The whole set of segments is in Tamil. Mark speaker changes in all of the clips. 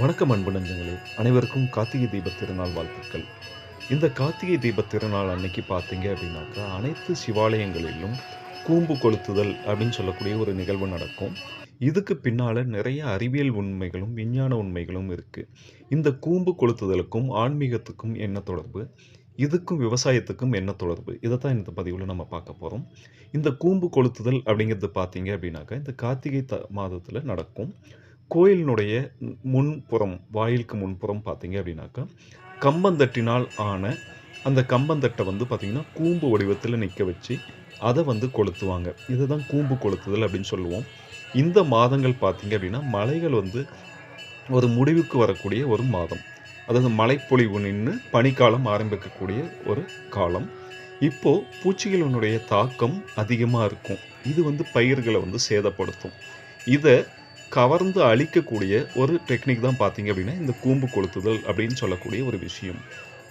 Speaker 1: வணக்கம் அன்பு நஞ்சங்களே. அனைவருக்கும் கார்த்திகை தீபத் திருநாள் வாழ்த்துக்கள். இந்த கார்த்திகை தீபத் திருநாள் அன்னைக்கு பார்த்தீங்க அப்படின்னாக்கா அனைத்து சிவாலயங்களிலும் கூம்பு கொளுத்துதல் அப்படின்னு சொல்லக்கூடிய ஒரு நிகழ்வு நடக்கும். இதுக்கு பின்னால் நிறைய அறிவியல் உண்மைகளும் விஞ்ஞான உண்மைகளும் இருக்குது இந்த கூம்பு கொளுத்துதலுக்கும் ஆன்மீகத்துக்கும் என்ன தொடர்பு? இதுக்கும் விவசாயத்துக்கும் என்ன தொடர்பு? இதை தான் இந்த பதிவில் நம்ம பார்க்க போகிறோம் இந்த கூம்பு கொளுத்துதல் அப்படிங்கிறது பார்த்தீங்க அப்படின்னாக்கா இந்த கார்த்திகை த மாதத்தில் நடக்கும். கோயிலினுடைய முன்புறம் வாயிலுக்கு முன்புறம் பார்த்தீங்க அப்படின்னாக்கா கம்பந்தட்டினால் ஆன அந்த கம்பந்தட்டை வந்து பார்த்திங்கன்னா கூம்பு வடிவத்தில் நிற்க வச்சு அதை வந்து கொளுத்துவாங்க. இதுதான் கூம்பு கொளுத்துதல் அப்படின்னு சொல்லுவோம். இந்த மாதங்கள் பார்த்திங்க அப்படின்னா மலைகள் வந்து ஒரு முடிவுக்கு வரக்கூடிய ஒரு மாதம். அதாவது மழைப்பொழிவு நின்று பனிக்காலம் ஆரம்பிக்கக்கூடிய ஒரு காலம். இப்போது பூச்சிகளினுடைய தாக்கம் அதிகமாக இருக்கும். இது வந்து பயிர்களை வந்து சேதப்படுத்தும். இதை கவர்ந்து அழிக்கக்கூடிய ஒரு டெக்னிக் தான் பார்த்தீங்க அப்படின்னா இந்த கூம்பு கொளுத்துதல் அப்படின்னு சொல்லக்கூடிய ஒரு விஷயம்.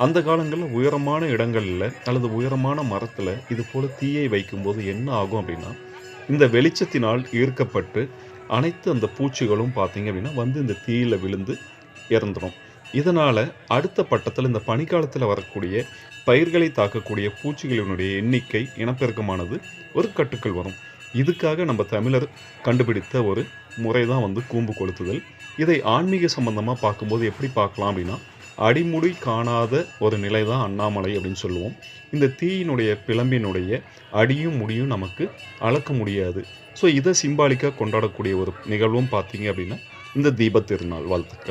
Speaker 1: அந்த காலங்களில் உயரமான இடங்களில் அல்லது உயரமான மரத்தில் இது போல் தீயை வைக்கும்போது என்ன ஆகும் அப்படின்னா இந்த வெளிச்சத்தினால் ஈர்க்கப்பட்டு அனைத்து அந்த பூச்சிகளும் பார்த்தீங்க அப்படின்னா வந்து இந்த தீயில் விழுந்து இறந்துடும் இதனால் அடுத்த பட்டத்தில் இந்த பனிக்காலத்தில் வரக்கூடிய பயிர்களை தாக்கக்கூடிய பூச்சிகளினுடைய எண்ணிக்கை இனப்பெருக்கமானது ஒரு கட்டுக்கள் வரும். இதுக்காக நம்ம தமிழர் கண்டுபிடித்த ஒரு முறை தான் வந்து கூம்பு கொளுத்துதல். இதை ஆன்மீக சம்பந்தமாக பார்க்கும்போது எப்படி பார்க்கலாம் அப்படின்னா அடிமுடி காணாத ஒரு நிலை தான் அண்ணாமலை அப்படின்னு சொல்லுவோம். இந்த தீயினுடைய பிளம்பினுடைய அடியும் முடியும் நமக்கு அளக்க முடியாது. ஸோ இதை சிம்பாலிக்காக கொண்டாடக்கூடிய ஒரு நிகழ்வும் பார்த்தீங்க அப்படின்னா இந்த தீபத் திருநாள் வாழ்த்துக்கள்.